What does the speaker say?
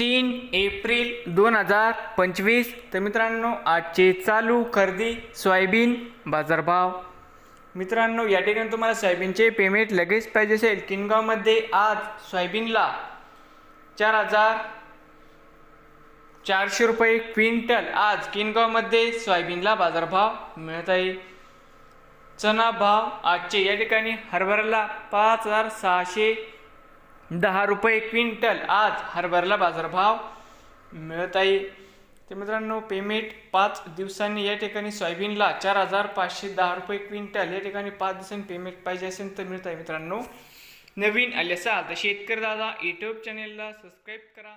तीन एप्रिल दोन हजार पंचवीस. तर मित्रांनो आजचे चालू खरेदी सोयाबीन बाजारभाव. मित्रांनो या ठिकाणी तुम्हाला सोयाबीनचे पेमेंट लगेच पाहिजे असेल. किनगावमध्ये आज सोयाबीनला चार हजार चारशे रुपये क्विंटल आज किनगावमध्ये सोयाबीनला बाजारभाव मिळत आहे. चना भाव आजचे या ठिकाणी हरभऱ्याला पाच हजार सहाशे दहा रुपये क्विंटल. आज हरभऱ्याला बाजारभाव मिळत आहे तर मित्रांनो पेमेंट पाच दिवसांनी या ठिकाणी सोयाबीनला चार हजार पाचशे दहा रुपये क्विंटल. या ठिकाणी पाच दिवसांनी पेमेंट पाहिजे असेल तर मिळत आहे मित्रांनो. नवीन आले असाल तर शेतकरी दादा यूट्यूब चॅनेलला सबस्क्राईब करा.